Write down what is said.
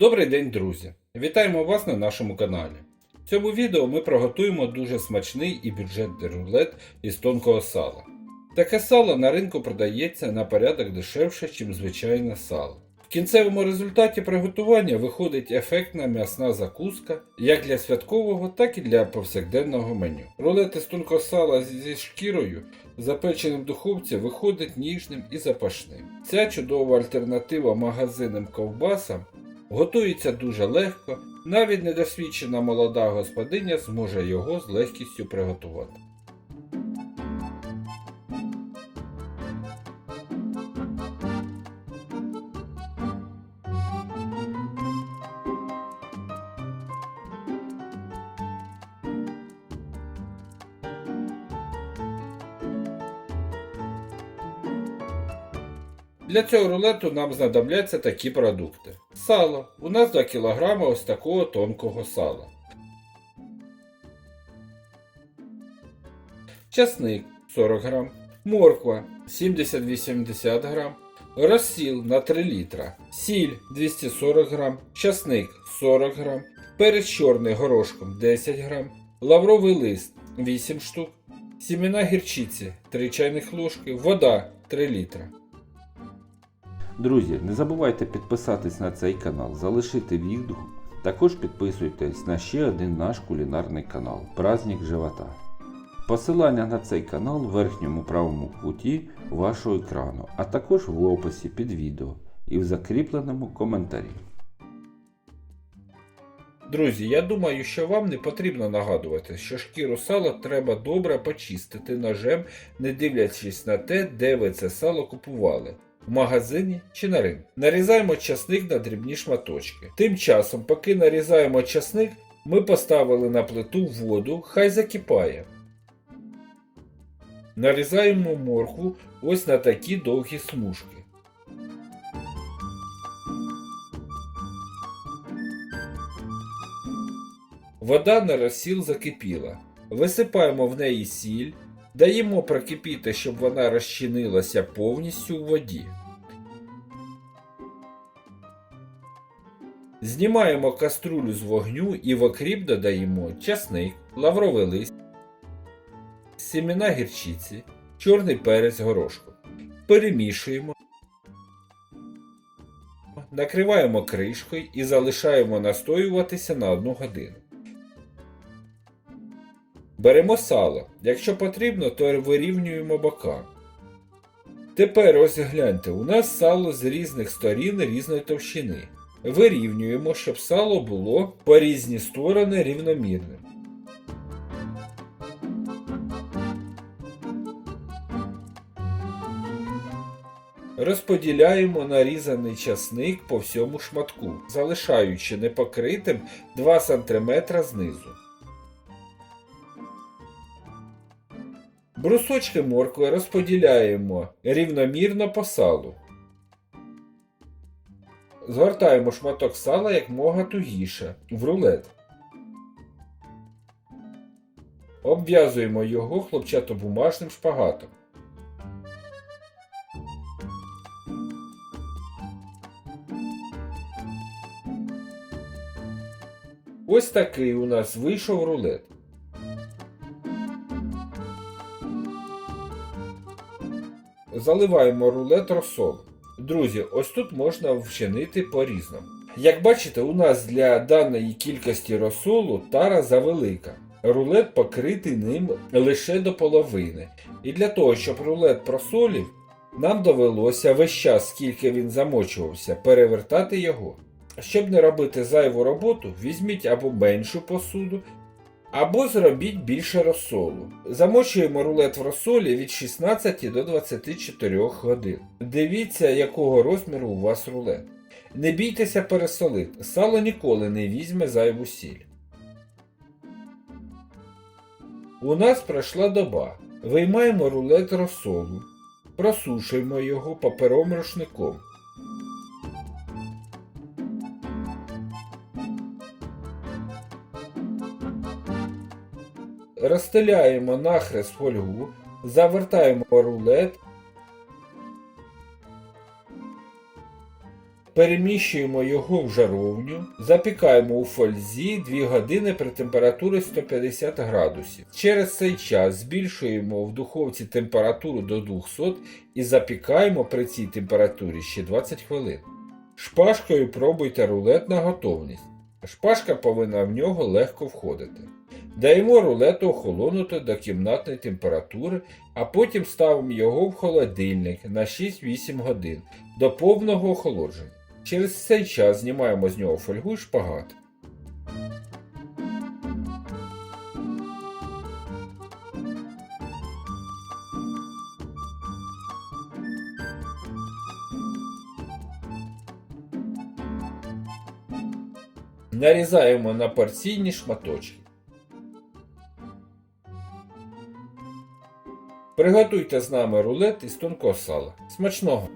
Добрий день, друзі! Вітаємо вас на нашому каналі. В цьому відео ми приготуємо дуже смачний і бюджетний рулет із тонкого сала. Таке сало на ринку продається на порядок дешевше, ніж звичайне сало. В кінцевому результаті приготування виходить ефектна м'ясна закуска як для святкового, так і для повсякденного меню. Рулет із тонкого сала зі шкірою, запеченим в духовці, виходить ніжним і запашним. Ця чудова альтернатива магазинним ковбасам Готується дуже легко, навіть недосвідчена молода господиня зможе його з легкістю приготувати. Для цього рулету нам знадобляться такі продукти. Сало. У нас 2 кг ось такого тонкого сала. Часник 40 г. Морква 70-80 г. Розсіл на 3 літра. Сіль 240 г. Часник 40 г. Перець чорний горошком 10 г. Лавровий лист 8 штук. Сімена гірчиці 3 чайних ложки. Вода 3 літра. Друзі, не забувайте підписатись на цей канал, залишити відгук. Також підписуйтесь на ще один наш кулінарний канал Праздник Живота. Посилання на цей канал в верхньому правому куті вашого екрану, а також в описі під відео і в закріпленому коментарі. Друзі, я думаю, що вам не потрібно нагадувати, що шкіру сала треба добре почистити ножем, не дивлячись на те, де ви це сало купували. В магазині чи на ринку. Нарізаємо часник на дрібні шматочки. Тим часом, поки нарізаємо часник, ми поставили на плиту воду, хай закипає. Нарізаємо моркву ось на такі довгі смужки. Вода на розсіл закипіла. Висипаємо в неї сіль, даємо прокипіти, щоб вона розчинилася повністю у воді. Знімаємо каструлю з вогню і в окріп додаємо часник, лавровий лист, сімена гірчиці, чорний перець горошку. Перемішуємо. Накриваємо кришкою і залишаємо настоюватися на 1 годину. Беремо сало. Якщо потрібно, то вирівнюємо бока. Тепер ось гляньте, у нас сало з різних сторін різної товщини. Вирівнюємо, щоб сало було по різні сторони рівномірним. Розподіляємо нарізаний часник по всьому шматку, залишаючи непокритим 2 см знизу. Брусочки моркви розподіляємо рівномірно по салу. Згортаємо шматок сала як мога тугіше в рулет. Обв'язуємо його хлопчатобумажним шпагатом. Ось такий у нас вийшов рулет. Заливаємо рулет розсолом. Друзі, ось тут можна вчинити по-різному. Як бачите, у нас для даної кількості розсолу тара завелика. Рулет покритий ним лише до половини. І для того, щоб рулет просолів, нам довелося весь час, скільки він замочувався, перевертати його. Щоб не робити зайву роботу, візьміть або меншу посуду, або зробіть більше розсолу. Замочуємо рулет в розсолі від 16 до 24 годин. Дивіться, якого розміру у вас рулет. Не бійтеся пересолити, сало ніколи не візьме зайву сіль. У нас пройшла доба. Виймаємо рулет розсолу, просушуємо його папером рушником. Розстеляємо нахрест фольгу, завертаємо рулет Переміщуємо його в жаровню, запікаємо у фользі 2 години при температурі 150 градусів. Через цей час збільшуємо в духовці температуру до 200 і запікаємо при цій температурі ще 20 хвилин. Шпажкою пробуйте рулет на готовність. Шпажка повинна в нього легко входити. Даємо рулету охолонути до кімнатної температури, а потім ставимо його в холодильник на 6-8 годин до повного охолодження. Через цей час знімаємо з нього фольгу і шпагат. Нарізаємо на порційні шматочки. Приготуйте з нами рулет із тонкого сала. Смачного!